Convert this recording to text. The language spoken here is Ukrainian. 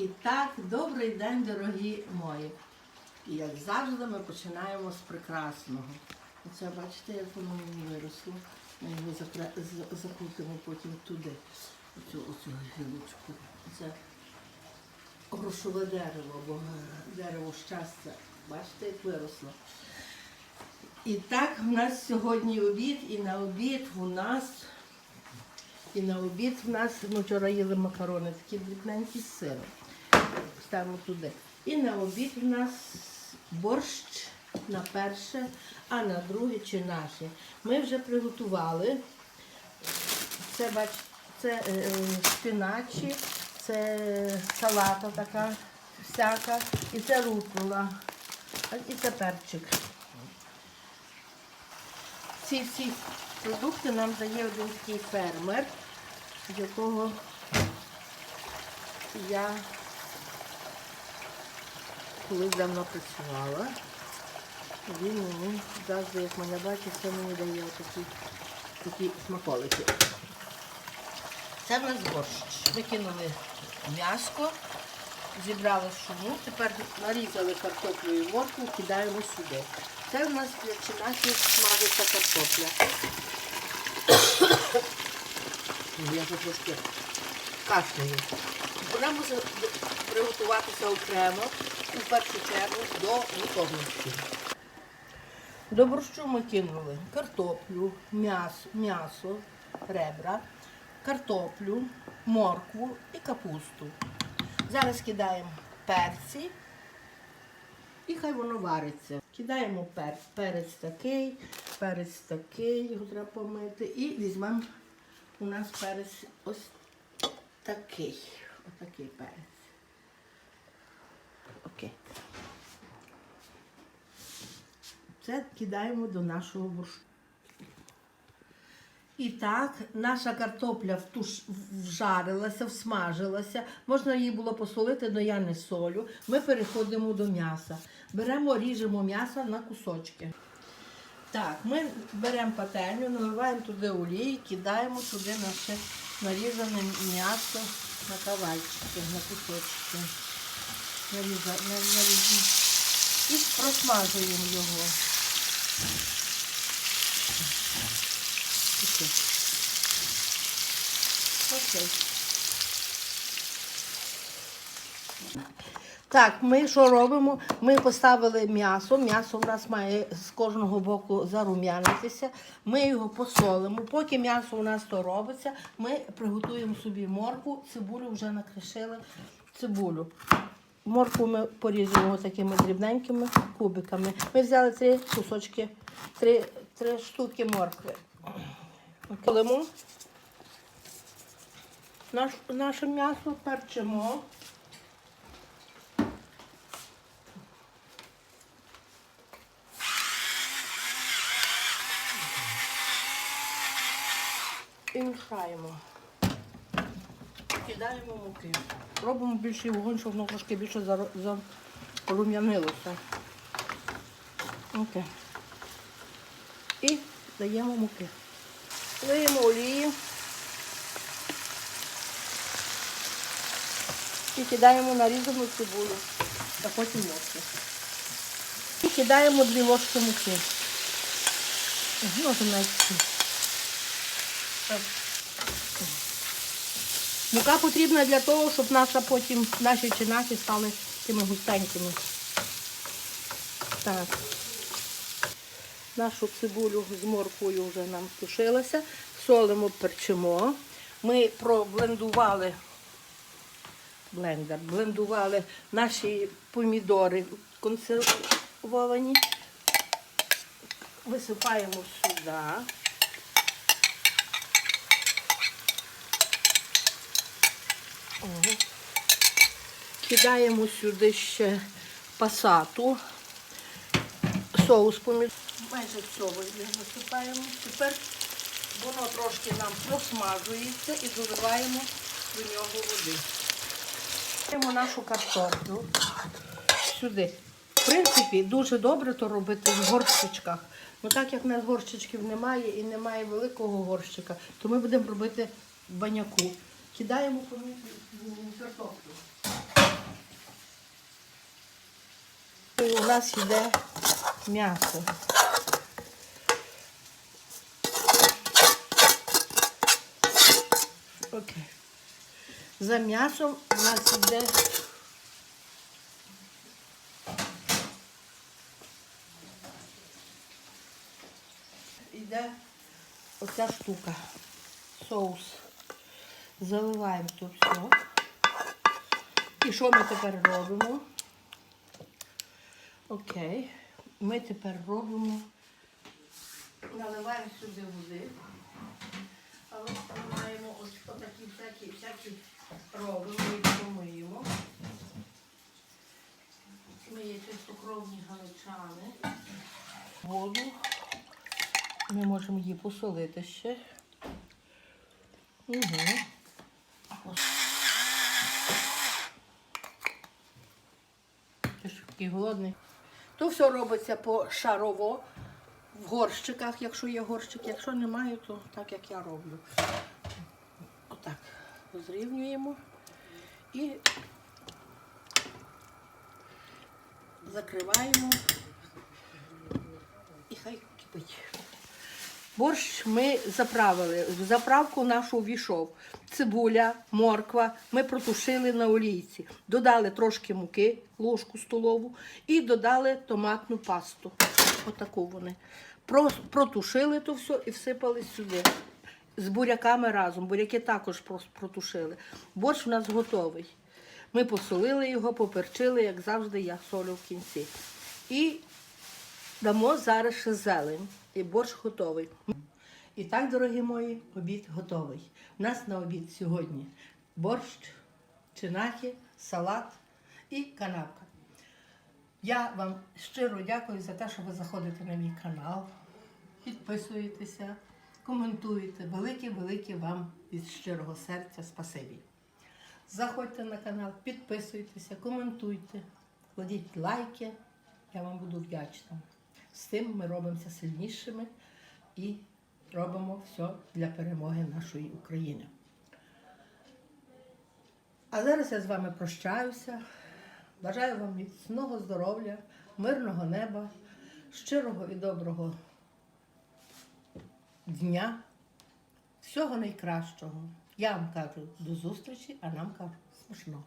І так, добрий день, дорогі мої. І як завжди, ми починаємо з прекрасного. Оце бачите, як воно мені виросло. Ми його закрутимо потім туди, оцю, оцю гілочку. Це грошове дерево, або дерево щастя. Бачите, як виросло. І так, в нас сьогодні обід, і на обід у нас і на обід в нас ми вчора їли макарони, такі дрібненькі з сиром. Ставимо туди. І на обід в нас борщ на перше, а на друге чи наше. Ми вже приготували. Це бач, це е, е, шпиначі, це салата така всяка, і це рукола, і це перчик. Ці всі продукти нам дає один такий фермер, якого я колись давно працювала. Він мені завжди, як мене бачить, це мені дає такі, такі смаколики. Це в нас борщ. Викинули м'яско, зібрали шуму, тепер нарізали картоплю і моркву, кидаємо сюди. Це в нас починає смажиться картопля. Я вже трошки кашляю. Вона може приготуватися окремо, у першу чергу, до готовності. До борщу ми кинули картоплю, м'ясо, м'ясо, ребра, картоплю, моркву і капусту. Зараз кидаємо перці і хай воно вариться. Кидаємо перець. Перець такий, перець такий, його треба помити. І візьмемо у нас перець ось такий. Отакий перець. Окей. Це кидаємо до нашого борщу. І так, наша картопля втуш, вжарилася, всмажилася. Можна її було посолити, але я не солю. Ми переходимо до м'яса. Беремо, ріжемо м'ясо на кусочки. Так, ми беремо пательню, наливаємо туди олії, кидаємо туди наше нарізане м'ясо на кавальчики, на кусочки. Наріза, на- нарізаємо. І просмажуємо його. Окей. Так, ми що робимо? Ми поставили м'ясо. М'ясо в нас має з кожного боку зарум'янитися. Ми його посолимо. Поки м'ясо у нас то робиться, ми приготуємо собі морку, цибулю вже накришили цибулю. Морку ми поріжемо такими дрібненькими кубиками. Ми взяли три кусочки, три, три штуки моркви. Колимо наш, наше м'ясо, перчимо. І мішаємо. Кидаємо муки. Робимо більший вогонь, щоб воно трошки більше зарум'янилося. Окей. І даємо муки. Лиємо олії. І кидаємо нарізану цибулю, а потім ложки. І кидаємо дві ложки муки. Ну, навіть. Мука потрібна для того, щоб наша потім наші чинахи стали тими густенькими. Так. Нашу цибулю з морквою вже нам тушилася. Солимо, перчимо. Ми проблендували блендер, блендували наші помідори консервовані. Висипаємо сюди. Ого. Кидаємо сюди ще пасату, соус помідор. Майже все насипаємо. Тепер воно трошки нам просмажується і доливаємо до нього води. Даємо нашу картоплю сюди. В принципі, дуже добре то робити в горщичках. Ну так як в нас горщичків немає і немає великого горщика, то ми будемо робити в баняку кидаємо картоплю. І у нас йде м'ясо. Окей. За м'ясом у нас йде йде оця штука, соус. Заливаємо тут все. І що ми тепер робимо? Окей. Ми тепер робимо, наливаємо сюди води. Але маємо ось отакі всякі, всякі робимо і помиємо. Ми є чистокровні галичани. Воду. Ми можемо її посолити ще. Угу. Ти голодний? То все робиться пошарово в горщиках, якщо є горщик. Якщо немає, то так як я роблю. Отак. Зрівнюємо і закриваємо. І хай кипить. Борщ ми заправили. В заправку нашу увійшов цибуля, морква. Ми протушили на олійці. Додали трошки муки, ложку столову, і додали томатну пасту. Отаку вони. Протушили то все і всипали сюди. З буряками разом. Буряки також протушили. Борщ у нас готовий. Ми посолили його, поперчили, як завжди, я солю в кінці. І Дамо зараз ще зелень. І борщ готовий. І так, дорогі мої, обід готовий. У нас на обід сьогодні борщ, чинахи, салат і канапка. Я вам щиро дякую за те, що ви заходите на мій канал, підписуєтеся, коментуєте. Велике-велике вам від щирого серця спасибі. Заходьте на канал, підписуйтеся, коментуйте, кладіть лайки. Я вам буду вдячна. З тим ми робимося сильнішими і робимо все для перемоги нашої України. А зараз я з вами прощаюся. Бажаю вам міцного здоров'я, мирного неба, щирого і доброго дня, всього найкращого. Я вам кажу до зустрічі, а нам кажу смачного.